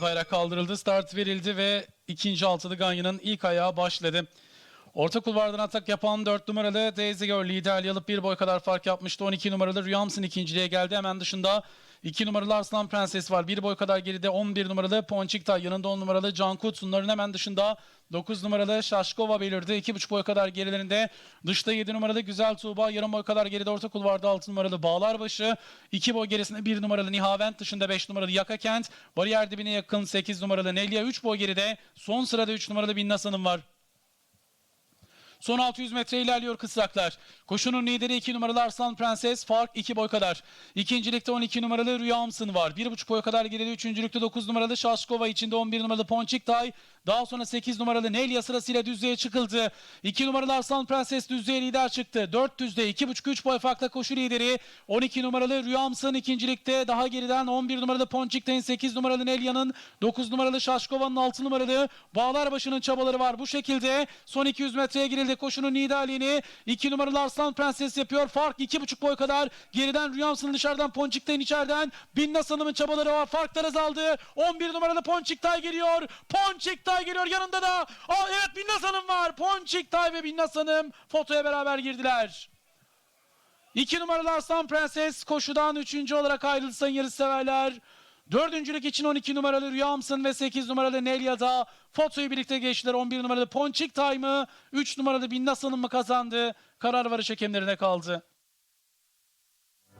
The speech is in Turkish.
Beyaz bayrak kaldırıldı. Start verildi ve ikinci altılı Ganya'nın ilk ayağı başladı. Orta kulvardan atak yapan 4 numaralı Daisy Girl liderliği alıp bir boy kadar fark yapmıştı. 12 numaralı Rüyamsın ikinciliğe geldi. Hemen dışında 2 numaralı Arslan Prenses var. Bir boy kadar geride 11 numaralı Ponçiktay. Yanında 10 numaralı Cankut. Bunların hemen dışında 9 numaralı Şaşkova belirdi. 2,5 boy kadar gerilerinde. Dışta 7 numaralı Güzel Tuğba. Yarım boy kadar geride orta kulvarda 6 numaralı Bağlarbaşı. 2 boy gerisinde 1 numaralı Nihavent. Dışında 5 numaralı Yaka Kent. Bariyer dibine yakın 8 numaralı Nelya. 3 boy geride. Son sırada 3 numaralı Binnas Hanım var. Son 600 metre ilerliyor kısraklar. Koşunun lideri 2 numaralı Arslan Prenses. Fark 2 boy kadar. İkincilikte 12 numaralı Rüyamsın var. 1,5 boy kadar geride. Üçüncülükte 9 numaralı Şaşkova. içinde 11 numaralı Ponçiktay. Daha sonra 8 numaralı Nelya sırasıyla düzlüğe çıkıldı. 2 numaralı Arslan Prenses düzlüğe lider çıktı. 4 düzde 2,5-3 boy farkla koşu lideri. 12 numaralı Rüyamsın ikincilikte. Daha geriden 11 numaralı Ponçiktay'ın 8 numaralı Nelya'nın 9 numaralı Şaşkova'nın 6 numaralı Bağlarbaşı'nın çabaları var. Bu şekilde son 200 metreye girildi. Koşunun liderliğini 2 numaralı Arslan Prenses yapıyor. Fark 2,5 boy kadar. Geriden Rüyamsın dışarıdan Ponçiktay'ın içeriden. Binnaz Hanım'ın çabaları var. Farklar azaldı. 11 numaralı Ponçiktay geliyor. Ponçiktay geliyor. Yanında da Aa, evet Binnaz Hanım var. Ponçiktay ve Binnaz Hanım fotoya beraber girdiler. 2 numaralı Arslan Prenses koşudan 3. olarak ayrıldı sayın yarışseverler. Dördüncülük için 12 numaralı Rüyamsın ve 8 numaralı Nelya'da fotoyu birlikte geçtiler. 11 numaralı Ponçik Time'ı 3 numaralı Binnaz Hanım mı kazandı? Karar varış hakemlerine kaldı.